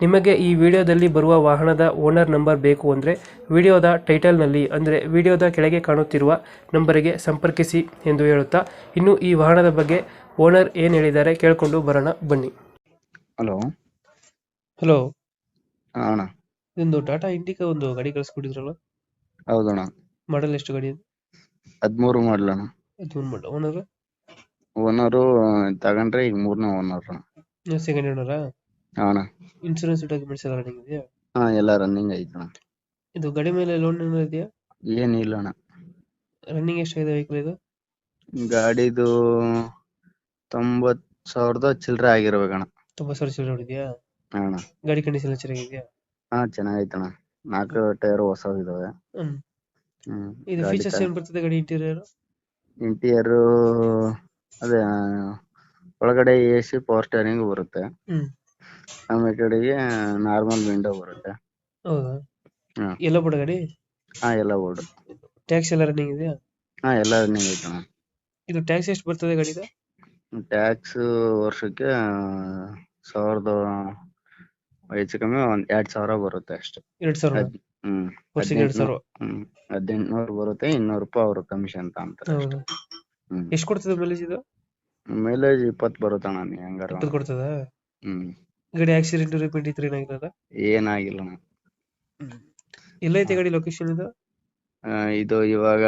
ನಿಮಗೆ ಈ ವಿಡಿಯೋದಲ್ಲಿ ಬರುವ ವಾಹನದ ಓನರ್ ನಂಬರ್ ಬೇಕು ಅಂದರೆ ವಿಡಿಯೋದ ಟೈಟಲ್ನಲ್ಲಿ ಅಂದರೆ ವಿಡಿಯೋದ ಕೆಳಗೆ ಕಾಣುತ್ತಿರುವ ನಂಬರಿಗೆ ಸಂಪರ್ಕಿಸಿ ಎಂದು ಹೇಳುತ್ತಾ ಇನ್ನು ಈ ವಾಹನದ ಬಗ್ಗೆ ಓನರ್ ಏನು ಹೇಳಿದ್ದಾರೆ ಕೇಳಿಕೊಂಡು ಬರೋಣ ಬನ್ನಿ. ಹಲೋ. ಹಲೋ. ಅಣ್ಣ. ಇದೊಂದು ಟಾಟಾ ಇಂಡಿಕಾ ಒಂದು ಗಾಡಿ ಕಳಿಸ್ಕೊಟ್ಟಿದ್ರಲ್ಲ? ಹೌದಣ್ಣ. ಮಾಡಲ್ ಎಷ್ಟು ಗಾಡಿ ಹದಿಮೂರು ಮಾಡಲಣ್ಣ ಅದು ಮಾಡಲ್. ಓನರ್? ಓನರು ತಗೊಂಡ್ರೆ ಈಗ ಮೂರನೇ ಓನರ್ ಅಣ್ಣ. ಸೆಕೆಂಡ್ ಓನರಾ ಅಣ್ಣ ಇನ್ಸೂರೆನ್ಸ್ ಡಾಕ್ಯುಮೆಂಟ್ಸ್ ಎಲ್ಲ ರನ್ನಿಂಗ್ ಇದೆಯಾ? ಹಾ ಎಲ್ಲ ರನ್ನಿಂಗ್ ಐತಣ್ಣ ಇದು ಗಾಡಿ ಮೇಲೆ ಲೋನ್ ಏನಾದ್ರು ಇದೆಯಾ? ಏನಿಲ್ಲ ಅಣ್ಣ. ರನ್ನಿಂಗ್ ಎಷ್ಟಾಗಿದೆ ವೆಹಿಕಲ್ ಇದು? ಗಾಡಿದು ತೊಂಬತ್ ಸಾವಿರದ ಚಿಲ್ಲರೆ ಆಗಿರ್ಬೇಕಣ್ಣ ತುಂಬಾ ಸಾವಿರ ಚಿಲ್ಲರೆ ಹೊಡಿದ್ಯಾ? ಅಣ್ಣ ಗಾಡಿ ಕಂಡೀಷನ್ ಎಲ್ಲ ಚೆನ್ನಾಗಿದೆಯಾ? ಹಾ ಚೆನ್ನಾಗೈತಣ್ಣ ನಾಲ್ಕು ಟೈರ್ ಹೊಸದು ಇದಾವೆ. ಹ್ಮ್. ಹ್ಮ್ ಇದು ಫೀಚರ್ಸ್ ಏನ್ ಬರ್ತದೆ ಗಾಡಿ ಇಂಟೀರಿಯರ್ ಇಂಟೀರಿಯರ್ ಅದೇ ಒಳಗಡೆ ಎ ಸಿ ಪವರ್ ಸ್ಟೇರಿಂಗ್ ಬರುತ್ತೆ. ಹ್ಮ್. ಆಮೇಲೆ ಕಡೆಗೆ ನಾರ್ಮಲ್ ವಿಂಡೋ ಬರುತ್ತೆ. ಹೌದಾ? ಹ್ಮ್. ಎಲ್ಲ ಬೋರ್ಡ್ ಗಾಡಿ? ಹಾ ಎಲ್ಲ ಬೋರ್ಡ್ ಟ್ಯಾಕ್ಸ್ ಎಲ್ಲ ರನ್ನಿಂಗ್ ಇದೆಯಾ? ಹಾ ಎಲ್ಲ ರನ್ನಿಂಗ್ ಐತಣ್ಣ ಇದು ಟ್ಯಾಕ್ಸ್ ಎಷ್ಟು ಬರ್ತದೆ ಗಾಡಿದು? ಟ್ಯಾಕ್ಸ್ ವರ್ಷಕ್ಕೆ ಸಾವಿರದ ಹೆಚ್ಚು ಕಮ್ಮಿ ಒಂದ್ ಎರಡ್ ಸಾವಿರ ಬರುತ್ತೆ ಅಷ್ಟೇ. ಎರಡ್ ಸಾವಿರ? ಹ್ಮ್ ವರ್ಷಕ್ಕೆ ಎರಡ್ ಸಾವಿರ. ಹ್ಮ್ ಹದಿನೆಂಟ್ನೂರು ಬರುತ್ತೆ ಇನ್ನೂರು ರೂಪಾಯಿ ಅವರು ಕಮಿಷನ್ ಅಂತ ಅಂತಾರೆ ಹೌದಾ? ಹ್ಮ್. ಎಷ್ಟು ಕೊಡ್ತದೆ ಮೈಲೇಜ್ ಇದು? ಮೈಲೇಜ್ ಇಪ್ಪತ್ತು ಬರುತ್ತಣ್ಣ ನೀ ಹೆಂಗಾರ. ಇಪ್ಪತ್ತು ಕೊಡ್ತದ? ಹ್ಮ್. ಗಾಡಿ ಆಕ್ಸಿಡೆಂಟ್ ರಿಪೀಟ್ ಇತ್ರ ಏನಾಗಿರದ ಏನಾಗಿಲ್ಲ ಅಣ್ಣ. ಎಲ್ಲೈತೆ ಗಾಡಿ ಲೊಕೇಶನ್ ಇದು? ಆ, ಇದು ಇವಾಗ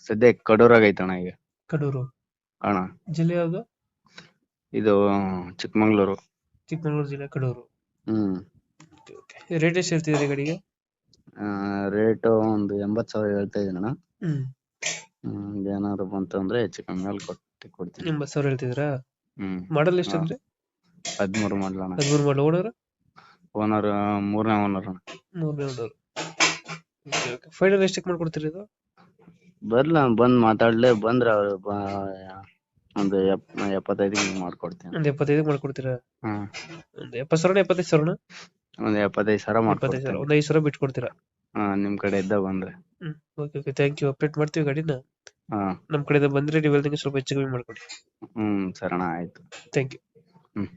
ಸದ್ಯ ಕಡೂರಾಗ ಅಣ್ಣ ಈಗ. ಕಡೂರು. ಅಣ್ಣ. ಜಿಲ್ಲೆ ಯಾವುದು? ಇದು ಚಿಕ್ಕಮಂಗ್ಳೂರು. ಚಿಕ್ಕಮಗಳೂರು ಜಿಲ್ಲೆ ಕಡೂರು. ಹ್ಮ್. ರೇಟ್ ಎಷ್ಟು ಹೇಳ್ತಿದ್ರಿ ಗಾಡಿಗೆ? ರೇಟ್ ಒಂದು ಎಂಬತ್ ಸಾವಿರ ಹೇಳ್ತಾ ಇದೀನಣ್ಣ ಹ್ಮ್. ಹ್ಮ್ ಏನಾದ್ರು ಬಂತು ಅಂದ್ರೆ ಹೆಚ್ಚು ಕಮ್ಮಿ ಅಲ್ಲಿ ಕೊಟ್ಟು ಕೊಡ್ತೀನಿ. ಎಂಬತ್ತು ಸಾವಿರ ಹೇಳ್ತಿದ್ರಾ ಹ್ಮ್. ಮಾಡಲ್ ಎಷ್ಟು ಅಂದ್ರೆ? ಹದಿಮೂರು ಮಾಡ್ಲಣ್ಣ ಹದಿಮೂರು ಮಾಡಲ್ ಓನರ್? ಓನರ್ ಮೂರನೇ ಓನರ್ ಅಣ್ಣ. ಮೂರನೇ ಓನರ್ ಫೈನಲ್ ಎಷ್ಟಕ್ಕೆ ಮಾಡ್ಕೊಡ್ತೀರಿ ಇದು? ಬರ್ಲ ಬಂದ್ ಮಾತಾಡ್ಲೆ ಬಂದ್ರ ಅವ್ರು ಬ- ಒಂದು ಎಪ್ ಎಪ್ಪತ್ತೈದು ಮಾಡ್ಕೊಡ್ತೀನಿ. ಒಂದ್ ಎಪ್ಪತ್ತೈದು ಮಾಡ್ಕೊಡ್ತೀರಾ? ಹ್ಮ್ ಒಂದ್ ಎಪ್ಪತ್ತು ಸಾವಿರ ಎಪ್ಪತ್ತೈದು ಸಾವಿರ ಒಂದ್ ಎಪ್ಪತ್ತೈದು ಸಾವಿರ ಎಪ್ಪತ್ತೈದು ಸಾವಿರ. ಮಾಡ್ಕೊಡ್ತೀನಿ. ಒಂದ್ ಐದು ಸಾವಿರ ಬಿಟ್ಕೊಡ್ತೀರಾ? ಹಾ ನಿಮ್ ಕಡೆ ಇದ್ದ ಬಂದ್ರೆ. ಹ್ಮ್ okay okay thank you update ಮಾಡ್ತೀವಿ ಗಾಡಿನ? ಹಾ. ನಮ್ಮ ಕಡೆಯಿಂದ ಬಂದ್ರೆ ನೀವು ಸ್ವಲ್ಪ ಹೆಚ್ಚು ಕಮ್ಮಿ ಮಾಡ್ಕೊಡಿ. ಹ್ಮ್ ಸರಣ ಆಯ್ತು. Thank you hmm.